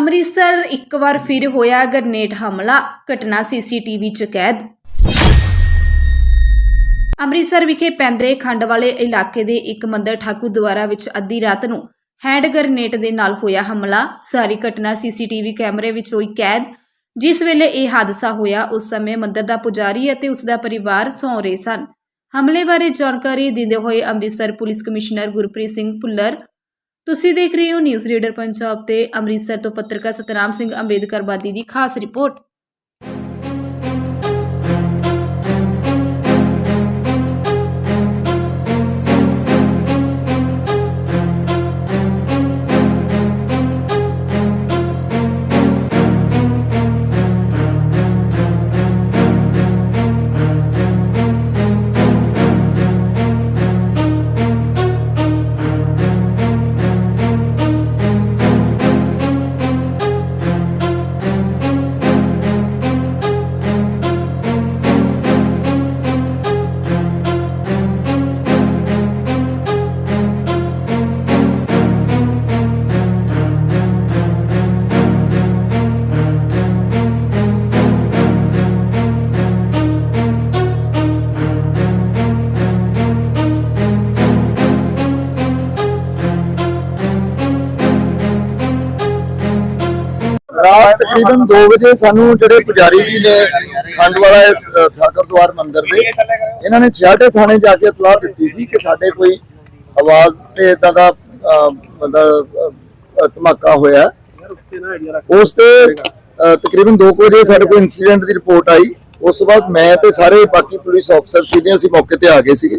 ਅੰਮ੍ਰਿਤਸਰ ਇੱਕ ਵਾਰ ਫਿਰ ਹੋਇਆ ਗਰਨੇਡ ਹਮਲਾ, ਘਟਨਾ ਸੀਸੀਟੀਵੀ 'ਚ ਕੈਦ। ਅੰਮ੍ਰਿਤਸਰ ਵਿਖੇ ਪੈਂਦੇ ਖੰਡ ਵਾਲੇ ਇਲਾਕੇ ਦੇ ਇੱਕ ਮੰਦਰ ਠਾਕੁਰ ਦੁਆਰਾ ਵਿੱਚ ਅੱਧੀ ਰਾਤ ਨੂੰ ਹੈਂਡ ਗਰਨੇਟ ਦੇ ਨਾਲ ਹੋਇਆ ਹਮਲਾ। ਸਾਰੀ ਘਟਨਾ ਸੀਸੀਟੀਵੀ ਕੈਮਰੇ ਵਿੱਚ ਹੋਈ ਕੈਦ। ਜਿਸ ਵੇਲੇ ਇਹ ਹਾਦਸਾ ਹੋਇਆ, ਉਸ ਸਮੇਂ ਮੰਦਰ ਦਾ ਪੁਜਾਰੀ ਅਤੇ ਉਸ ਦਾ ਪਰਿਵਾਰ ਸੌਂ ਰਹੇ ਸਨ। ਹਮਲੇ ਬਾਰੇ ਜਾਣਕਾਰੀ ਦਿੰਦੇ ਹੋਏ ਅੰਮ੍ਰਿਤਸਰ ਪੁਲਿਸ ਕਮਿਸ਼ਨਰ ਗੁਰਪ੍ਰੀਤ ਸਿੰਘ ਭੁੱਲਰ ਤੁਸੀਂ ਦੇਖ ਰਹੇ ਹੋ ਨਿਊਜ਼ ਰੀਡਰ ਪੰਜਾਬ ਤੇ ਅੰਮ੍ਰਿਤਸਰ ਤੋਂ ਪੱਤਰਕਾਰ ਸਤਨਾਮ ਸਿੰਘ ਅੰਬੇਦਕਰ ਬਾਦੀ ਦੀ ਖਾਸ ਰਿਪੋਰਟ। ਤਕਰੀਬਨ 2 ਵਜੇ ਸਾਨੂੰ ਜਿਹੜੇ ਪੁਜਾਰੀ ਜੀ ਨੇ ਖੰਡ ਇਸ ਅ, ਮੰਦਿਰ ਦੇ ਇਹਨਾਂ ਨੇ ਛਿਆਟੇ ਥਾਣੇ ਜਾ ਕੇ ਇਤਲਾਹ ਦਿੱਤੀ ਸੀ ਕਿ ਸਾਡੇ ਕੋਈ ਆਵਾਜ਼ ਤੇ ਇਦਾਂ ਦਾ ਮਤਲਬ ਧਮਾਕਾ ਹੋਇਆ। ਉਸ ਤੇ ਅ, ਤਕਰੀਬਨ 2 ਵਜੇ ਸਾਡੇ ਕੋਲ ਇਨਸੀਡੈਂਟ ਦੀ ਰਿਪੋਰਟ ਆਈ। ਉਸ ਤੋਂ ਬਾਅਦ ਮੈਂ ਤੇ ਸਾਰੇ ਬਾਕੀ ਪੁਲਿਸ ਅਫਸਰ ਸੀਗੇ ਅਸੀਂ ਮੌਕੇ ਤੇ ਆ ਗਏ ਸੀਗੇ।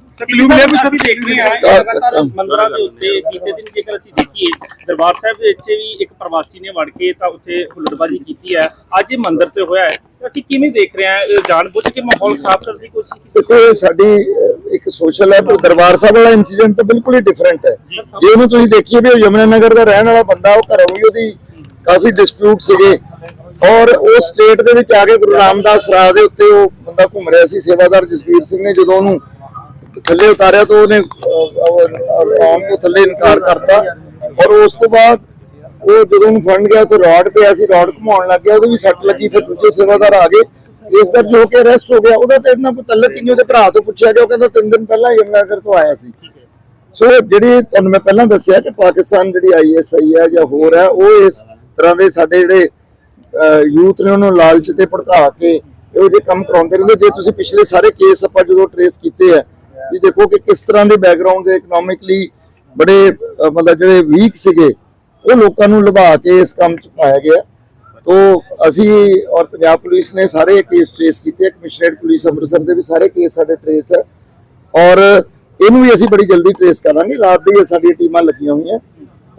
ਪੈਣ ਤਕਲੀਫ ਵੀ ਸਭ ਦੇਖ ਰਹੇ ਆ ਹਾਂ, ਲਗਾਤਾਰ ਹਾਂ। ਮੰਦਰਾਂ ਦੇ ਉੱਤੇ ਬੀਤੇ ਦਿਨ ਜੇਕਰ ਅਸੀਂ ਦੇਖੀਏ ਦਰਬਾਰ ਸਾਹਿਬ ਦੇ ਵਿੱਚ ਵੀ ਇੱਕ ਪ੍ਰਵਾਸੀ ਨੇ ਵੜ ਕੇ ਤਾਂ ਉੱਥੇ ਹੁੱਲੜਬਾਜ਼ੀ ਕੀਤੀ ਹੈ। ਅੱਜ ਇਹ ਮੰਦਿਰ ਤੇ ਹੋਇਆ ਹੈ। ਅਸੀਂ ਕਿਵੇਂ ਦੇਖ ਰਹੇ ਹਾਂ? ਇਹ ਜਾਣਬੁੱਝ ਕੇ ਮਾਹੌਲ ਖਰਾਬ ਕਰਨ ਦੀ ਕੋਸ਼ਿਸ਼ ਕੀਤੀ ਦੇਖੋ ਸਾਡੀ ਇੱਕ ਸੋਸ਼ਲ ਹੈ ਪਰ ਦਰਬਾਰ ਸਾਹਿਬ ਵਾਲਾ ਇਨਸੀਡੈਂਟ ਤਾਂ ਬਿਲਕੁਲ ਹੀ ਡਿਫਰੈਂਟ ਹੈ। ਜੇ। ਉਹਨੂੰ ਤੁਸੀਂ ਦੇਖੀਏ ਵੀ ਉਹ ਯਮੁਨਾ ਨਗਰ ਦਾ ਰਹਿਣ ਵਾਲਾ ਬੰਦਾ ਉਹ ਘਰੋਂ ਵੀ ਉਹਦੀ ਕਾਫੀ ਡਿਸਪਿਊਟ ਸੀਗੇ। ਔਰ ਉਹ ਸਟੇਟ ਦੇ ਵਿੱਚ ਆ ਕੇ ਗੁਰੂ ਰਾਮਦਾਸ ਰਾਹ ਦੇ ਉੱਤੇ ਉਹ ਬੰਦਾ ਘੁੰਮ ਰਿਹਾ ਸੀ ਸੇਵਾਦਾਰ ਜਸਵੀਰ ਸਿੰਘ ਨੇ ਜਦੋਂ ਉਹਨੂੰ ਥੱਲੇ ਉਤਾਰਿਆ ਤਾਂ ਉਹਨੇ ਅਹ, ਤੋਂ ਥੱਲੇ ਇਨਕਾਰ ਕਰਤਾ। ਔਰ ਉਸ ਤੋਂ ਬਾਅਦ ਉਹ ਜਦੋਂ ਉਹਨੂੰ ਫੜਨ ਗਿਆ ਤਾਂ ਰੋਡ ਪਿਆ ਸੀ ਰੋਡ ਘੁਮਾਉਣ ਲੱਗ ਗਿਆ ਉਹਦੇ ਵੀ ਸੱਟ ਲੱਗੀ ਫਿਰ ਦੂਜੇ ਸੇਵਾਦਾਰ ਆ ਗਏ। ਇਸ ਦਰਜ ਹੋ ਕੇ ਅਰੈਸਟ ਹੋ ਗਿਆ ਉਹਦਾ ਤੇ ਇਹਨਾਂ ਕੋ ਤਲਕ ਉਹਦੇ ਭਰਾ ਤੋਂ ਪੁੱਛਿਆ ਗਿਆ ਉਹ ਕਹਿੰਦਾ ਤਿੰਨ ਦਿਨ ਪਹਿਲਾਂ ਯਮਨਾਗਰ ਤੋਂ ਆਇਆ ਸੀ। ਸੋ ਜਿਹੜੀ ਤੁਹਾਨੂੰ ਮੈਂ ਪਹਿਲਾਂ ਦੱਸਿਆ ਕਿ ਪਾਕਿਸਤਾਨ ਜਿਹੜੀ ਆਈਐਸਆਈ ਹੈ ਜਾਂ ਹੋਰ ਹੈ ਉਹ ਇਸ ਤਰ੍ਹਾਂ ਦੇ ਸਾਡੇ ਜਿਹੜੇ ਯੂਥ ਨੇ ਉਹਨੂੰ ਲਾਲਚ ਤੇ ਭੜਕਾ ਕੇ ਇਹੋ ਜਿਹੇ ਕੰਮ ਕਰਾਉਂਦੇ ਰਹਿੰਦੇ। ਜੇ ਤੁਸੀਂ ਪਿਛਲੇ ਸਾਰੇ ਕੇਸ ਆਪਾਂ ਜਦੋਂ ਟਰੇਸ ਕੀਤੇ ਆ ਵੀ ਦੇਖੋ ਕਿ ਕਿਸ ਤਰ੍ਹਾਂ ਦੇ ਬੈਕਗ੍ਰਾਉਂਡ ਦੇ ਇਕਨੋਮਿਕਲੀ ਬੜੇ ਮਤਲਬ ਜਿਹੜੇ ਵੀਕ ਸੀਗੇ, ਉਹ ਲੋਕਾਂ ਨੂੰ ਲੁਭਾ ਕੇ ਇਸ ਕੰਮ 'ਚ ਪਾਇਆ ਗਿਆ। ਤੋ ਅਸੀਂ ਔਰ ਪੰਜਾਬ ਪੁਲਿਸ ਨੇ ਸਾਰੇ ਕੇਸ ਟ੍ਰੇਸ ਕੀਤੇ ਕਮਿਸ਼ਨਰੇਟ ਪੁਲਿਸ ਅੰਮ੍ਰਿਤਸਰ ਦੇ ਵੀ ਸਾਰੇ ਕੇਸ ਸਾਡੇ ਟ੍ਰੇਸ ਹੈ ਔਰ ਇਹਨੂੰ ਵੀ ਅਸੀਂ ਬੜੀ ਜਲਦੀ ਟ੍ਰੇਸ ਕਰਾਂਗੇ। ਰਾਤ ਦੀ ਸਾਡੀਆਂ ਟੀਮਾਂ ਲੱਗੀਆਂ ਹੋਈਆਂ।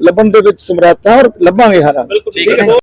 ਲੱਭਣ ਦੇ ਵਿੱਚ ਸਮਰੱਥ ਹਾਂ ਔਰ ਲੱਭਾਂਗੇ ਹਾਰਾਂ ਬਿਲਕੁਲ। ਠੀਕ ਹੈ।